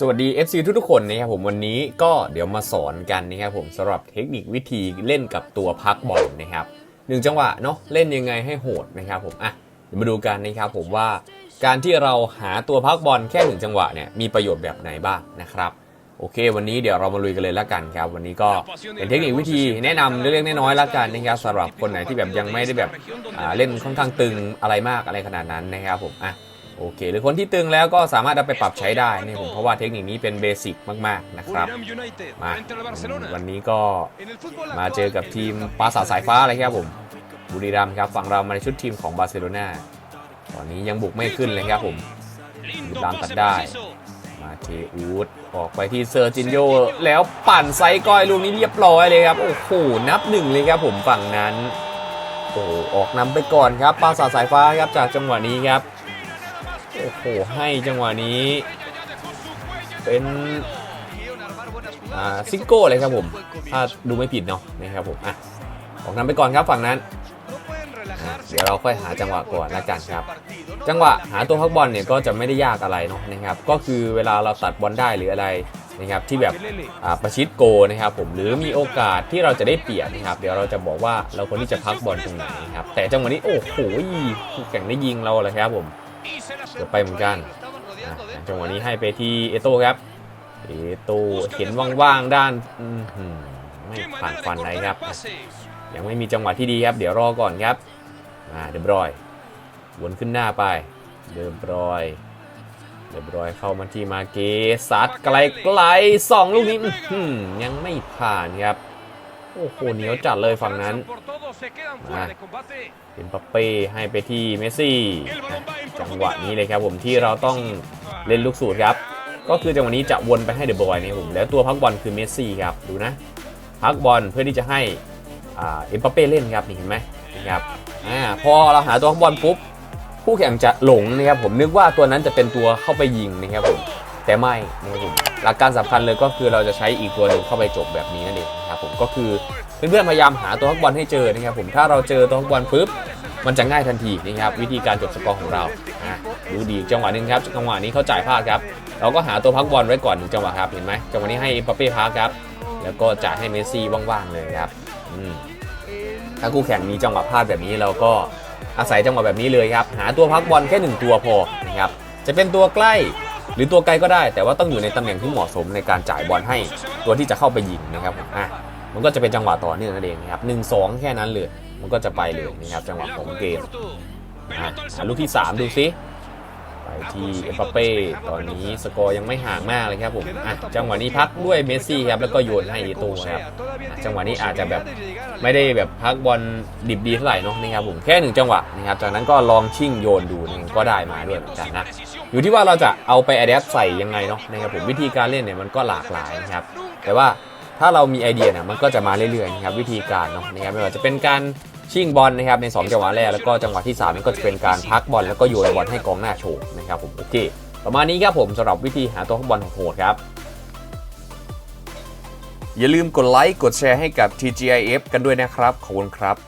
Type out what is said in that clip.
สวัสดี FC ทุกๆคนนะครับผมวันนี้ก็เดี๋ยวมาสอนกันนะครับผมสำหรับเทคนิควิธีเล่นกับตัวพักบอลนะครับหนึ่งจังหวะเนาะเล่นยังไงให้โหดนะครับผมอะเดี๋ยวมาดูกันนะครับผมว่าการที่เราหาตัวพักบอลแค่หนึ่งจังหวะเนี่ยมีประโยชน์แบบไหนบ้างนะครับโอเค วันนี้เดี๋ยวเรามาลุยกันเลยละกันครับ วันนี้ก็เป็นเทคนิควิธีแนะนำเล็กๆน้อยๆละกันนะครับสำหรับคนไหนที่แบบยังไม่ได้แบบเล่นค่อนข้างตึงอะไรมากอะไรขนาดนั้นนะครับผมอะ โอเค หรือคนที่ตึงแล้วก็สามารถเอาไปปรับใช้ได้นี่ผมเพราะว่าเทคนิคนี้เป็นเบสิกมากๆนะครับมาวันนี้ก็มาเจอกับทีมปราสาทสายฟ้าอะไรครับผมบุรีรัมย์ครับฝั่งเรามาในชุดทีมของบาร์เซโลนาตอนนี้ยังบุกไม่ขึ้นเลยครับผมบุรีรัมย์ตัดได้ มาเทอูดออกไปที่เซอร์จินโยแล้วปั่นไซส์ก้อยลูกนี้เรียบร้อยเลยครับโอ้โหนับหนึ่งเลยครับผมฝั่งนั้นโอ้โหออกนำไปก่อนครับปราสาทสายฟ้าครับจากจังหวะนี้ครับโอ้โหให้จังหวะนี้ เป็นซิงโก้เลยครับผม ถ้าดูไม่ผิดเนาะนะครับผมอะออกนำไปก่อนครับฝั่งนั้น เดี๋ยวเราค่อยหาจังหวะก่อนละกันครับ จังหวะหาตัวพักบอลเนี่ยก็จะไม่ได้ยากอะไรเนาะนะครับ ก็คือเวลาเราตัดบอลได้หรืออะไรนะครับที่แบบประชิดโกนะครับผมหรือมีโอกาสที่เราจะได้เปรียบนะครับ เดี๋ยวเราจะบอกว่าเราควรที่จะพักบอลตรงไหนครับแต่จังหวะนี้โอ้โหแข่งได้ยิงเราเลยครับผม เดี๋ยวไปเหมือนกันอะจังหวะนี้ให้ไปที่เอโต้ครับ เอโต้เห็นว่างๆด้านอื้อหือไม่ผ่านฟันไหนครับ ยังไม่มีจังหวะที่ดีครับ เดี๋ยวรอก่อนครับอ่าเดบรอย วนขึ้นหน้าไป เดบรอยเดบรอยเข้ามาที่มาเกซัดไกลไกลๆสองลูกนี้อื้อหือยังไม่ผ่านครับ โอ้โหเหนียวจัดเลยฝั่งนั้น มาเป็นปัปเป้ให้ไปที่เมสซี่จังหวะนี้เลยครับผมที่เราต้องเล่นลูกสูตรครับ ก็คือจังหวะนี้จะวนไปให้เดอะบอยนะครับผมแล้วตัวพักบอลคือเมสซี่ครับดูนะพักบอลเพื่อที่จะให้อ่าเอ็มบัปเป้เล่นครับนี่เห็นไหมนะครับอ่าพอเราหาตัวพักบอลปุ๊บคู่แข่งจะหลงนะครับผมนึกว่าตัวนั้นจะเป็นตัวเข้าไปยิงนะครับผมแต่ไม่นะครับผม หลักการสำคัญเลยก็คือเราจะใช้อีกตัวหนึ่งเข้าไปจบแบบนี้นั่นเองนะครับผมก็คือเพื่อนๆพยายามหาตัวพักบอลให้เจอนะครับผมถ้าเราเจอตัวพักบอลปุ๊บมันจะง่ายทันทีนะครับวิธีการจบสกอร์ของเราดูดีจังหวะหนึ่งครับจังหวะนี้เขาจ่ายพลาดครับเราก็หาตัวพักบอลไว้ก่อนหนึ่งจังหวะครับเห็นไหมจังหวะนี้ให้เอ็มบัปเป้พักครับแล้วก็จ่ายให้เมสซี่ว่างๆเลยครับถ้าคู่แข่งมีจังหวะพลาดแบบนี้เราก็อาศัยจังหวะแบบนี้เลยครับหาตัวพักบอลแค่หนึ่งตัวพอนะครับจะเป็นตัวใกล้ หรือตัวไกลก็ได้ แต่ว่าต้องอยู่ในตำแหน่งที่เหมาะสมในการจ่ายบอลให้ตัวที่จะเข้าไปยิงนะครับอะมันก็จะเป็นจังหวะต่อเนื่องนั่นเองนะครับหนึ่งสองแค่นั้นเลยมันก็จะไปเลยนะครับจังหวะของเกมอะลูกที่ 3 ดูซิ ที่เอปเป้ตอนนี้สกอร์ยังไม่ห่างมากเลยครับผมอะจังหวะนี้พักด้วยเมสซี่ครับแล้วก็โยนให้อีโต้ครับจังหวะนี้อาจจะแบบไม่ได้แบบพักบอลดิบดีเท่าไหร่เนาะนะครับผมแค่หนึ่งจังหวะนะครับจากนั้นก็ลองชิ่งโยนดูนี่ก็ได้มาด้วยเหมือนกันนะอยู่ที่ว่าเราจะเอาไปอดแอปใส่ยังไงเนาะนะครับผมวิธีการเล่นเนี่ยมันก็หลากหลายนะครับแต่ว่าถ้าเรามีไอเดียเนี่ยมันก็จะมาเรื่อยๆนะครับวิธีการเนาะนะครับไม่ว่าจะเป็นการ ชิ่งบอลนะครับใน 2 จังหวะแรกแล้วก็จังหวะที่3นี่ก็จะเป็นการพักบอลแล้วก็โยนบอลให้กองหน้าโชว์นะครับผมโอเคประมาณนี้ครับผมสำหรับวิธีหาตัวพักบอลโหดครับ อย่าลืมกดไลค์กดแชร์ให้กับ TGIF กันด้วยนะครับ ขอบคุณครับ